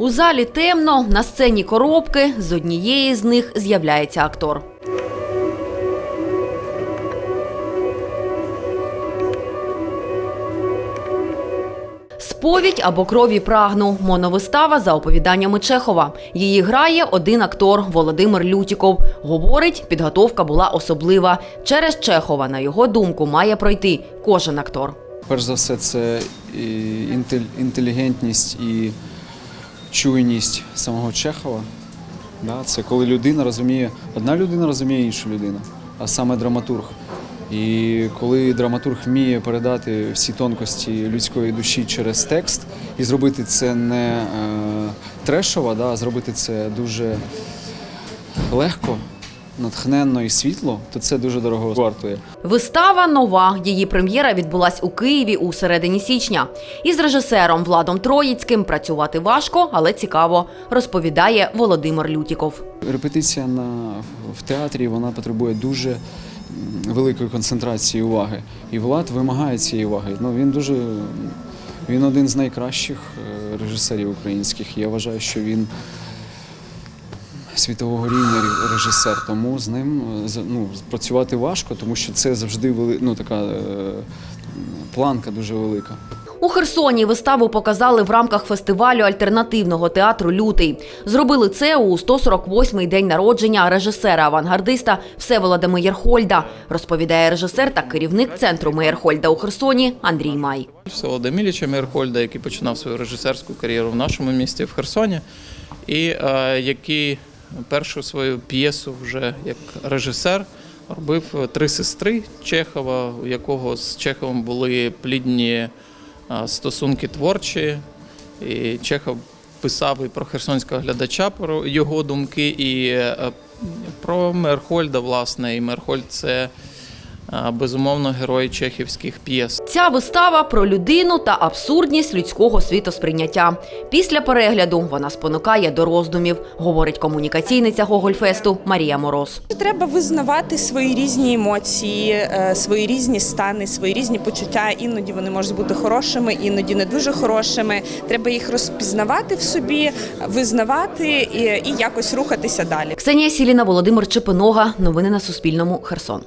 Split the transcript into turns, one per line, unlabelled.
У залі темно, на сцені коробки. З однієї з них з'являється актор. Сповідь або крові прагну. Моновистава за оповіданнями Чехова. Її грає один актор Володимир Лютіков. Говорить, підготовка була особлива. Через Чехова, на його думку, має пройти кожен актор.
Перш за все, це інтелігентність і чуйність самого Чехова. Да? Це коли людина розуміє, одна людина розуміє іншу людину, а саме драматург. І коли драматург вміє передати всі тонкості людської душі через текст і зробити це не е, трешово, да, а зробити це дуже легко, натхненно і світло, то це дуже дорого вартує.
Вистава нова. Її прем'єра відбулась у Києві у середині січня. Із режисером Владом Троїцьким працювати важко, але цікаво, розповідає Володимир Лютіков.
Репетиція на, в театрі вона потребує дуже великої концентрації уваги. І Влад вимагає цієї уваги. Ну, він дуже він один з найкращих е, режисерів українських. Я вважаю, що він світового рівня режисер. Тому з ним е, ну, працювати важко, тому що це завжди вели, ну, така е, планка дуже велика.
У Херсоні виставу показали в рамках фестивалю альтернативного театру Лютий. Зробили це у 148-й день народження режисера-авангардиста Всеволода Меєрхольда, розповідає режисер та керівник центру Меєрхольда у Херсоні Андрій Май.
Всеволода Міліча Мірхольда, який починав свою режисерську кар'єру в нашому місті в Херсоні, і е, який першу свою п'єсу вже як режисер робив Три сестри Чехова, у якого з Чеховим були плідні е, стосунки творчі. І Чехов писав і про херсонського глядача, про його думки, і е, про Мерхольда, власне. І Мерхольд це е, безумовно герой чехівських п'єс.
Ця вистава про людину та абсурдність людського світосприйняття. Після перегляду вона спонукає до роздумів, говорить комунікаційниця Гогольфесту Марія Мороз.
Треба визнавати свої різні емоції, е, свої різні стани, свої різні почуття. Іноді вони можуть бути хорошими, іноді не дуже хорошими. Треба їх розпізнавати в собі, визнавати і, і якось рухатися далі.
Ксенія Сіліна, Володимир Чепинога. Новини на Суспільному. Херсон.